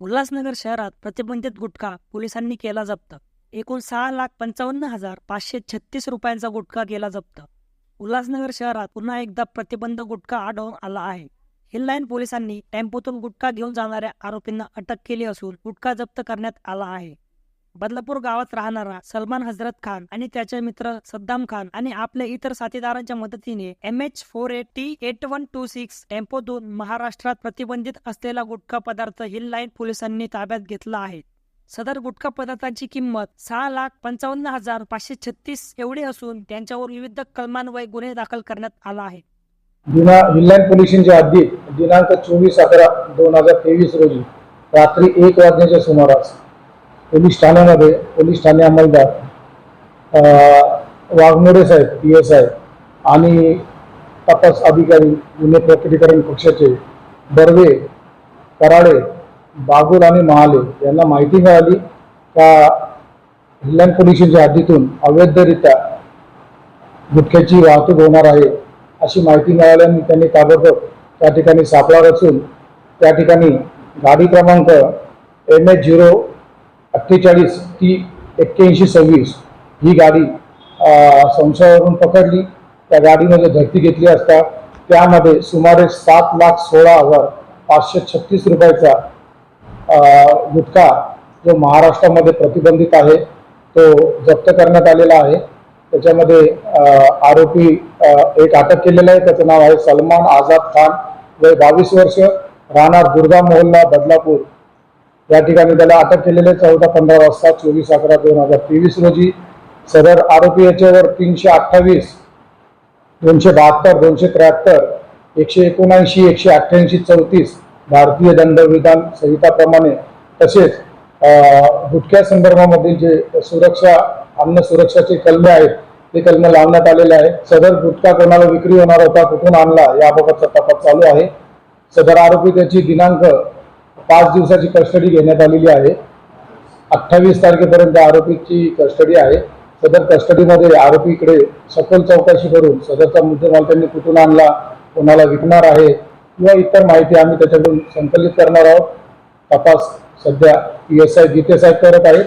उल्हासनगर शहरात प्रतिबंधित गुटखा पोलिसांनी केला जप्त. एकूण सहा लाख पंचावन्न हजार पाचशे छत्तीस रुपयांचा गुटखा केला जप्त. उल्हासनगर शहरात पुन्हा एकदा प्रतिबंध गुटखा आढळून आला आहे. हिललाईन पोलिसांनी टेम्पोतून गुटखा घेऊन जाणाऱ्या आरोपींना अटक केली असून गुटखा जप्त करण्यात आला आहे. बदलापूर गावात राहणारा सलमान हजरत खान आणि त्याचे मित्र सद्दाम खान आणि आपल्या इतर साथीदारांच्या मदतीने M H four eight T eight one two six टेम्पोतून महाराष्ट्रात प्रतिबंधित असलेला गुटखा पदार्थ हिल लाईन पोलिसांनी ताब्यात घेतला आहे. सदर गुटखा पदार्थांची किंमत सहा लाख पंचावन्न हजार पाचशे छत्तीस एवढी असून त्यांच्यावर विविध कलमान्वये गुन्हे दाखल करण्यात आला आहे. दिना पोलिसांच्या हद्दीत दिनांक चोवीस अकरा दोन हजार तेवीस रोजी रात्री एक वाजण्याच्या सुमारास पोलीस ठाण्यामध्ये पोलीस ठाणे अंमलदार अं, वाघमोडे साहेब पी एस आय आणि तपास अधिकारी गुन्हे प्रकटीकरण कक्षाचे बर्वे कराडे बागुल आणि महाले यांना माहिती मिळाली. का हिल्लाईन पोलिसांच्या हद्दीतून अवैधरित्या गुटख्याची वाहतूक होणार आहे अशी माहिती मिळाल्याने त्यांनी ताबडतोब त्या ठिकाणी सापळा रचून त्या ठिकाणी गाडी क्रमांक एम एच झिरो अठ्ठेचाळीस ती एक्क्याऐंशी सव्वीस ही गाडी संशयावरून पकडली. त्या गाडीमध्ये धरती घेतली असता त्यामध्ये सुमारे सात लाख सोळा हजार पाचशे छत्तीस रुपयाचा गुटखा जो महाराष्ट्रामध्ये प्रतिबंधित आहे तो जप्त करण्यात आलेला आहे. त्याच्यामध्ये आरोपी एक अटक केलेला आहे. त्याचं नाव आहे सलमान आझाद खान. वय बावीस वर्ष. राहणार दुर्गा मोहल्ला बदलापूर. या ठिकाणी त्याला अटक केलेले चौदा पंधरा वाजता चोवीस अकरा दोन हजार तेवीस रोजी. सदर आरोपी याच्यावर तीनशे अठ्ठावीस दोनशे बहात्तर दोनशे त्र्याहत्तर एकशे एकोणऐंशी एकशे अठ्ठ्याऐंशी चौतीस भारतीय दंडविधान संहिताप्रमाणे तसेच अं, गुटख्या संदर्भामध्ये जे सुरक्षा अन्न सुरक्षाचे कलमे आहेत ते कलमे लावण्यात आलेले आहेत. सदर गुटखा कोणाला विक्री होणार होता कुठून आणला याबाबतचा तपास चालू आहे. सदर आरोपी त्याची दिनांक पाच दिवसाची कस्टडी घेण्यात आलेली आहे. अठ्ठावीस तारखेपर्यंत आरोपीची कस्टडी आहे. सदर कस्टडीमध्ये आरोपीकडे सखोल चौकशी करून सदरचा मुद्देमाल त्यांनी कुठून आणला कोणाला विकणार आहे किंवा इतर माहिती आम्ही त्याच्याकडून संकलित करणार आहोत. तपास सध्या पी एस आय गीते साहेब करत आहेत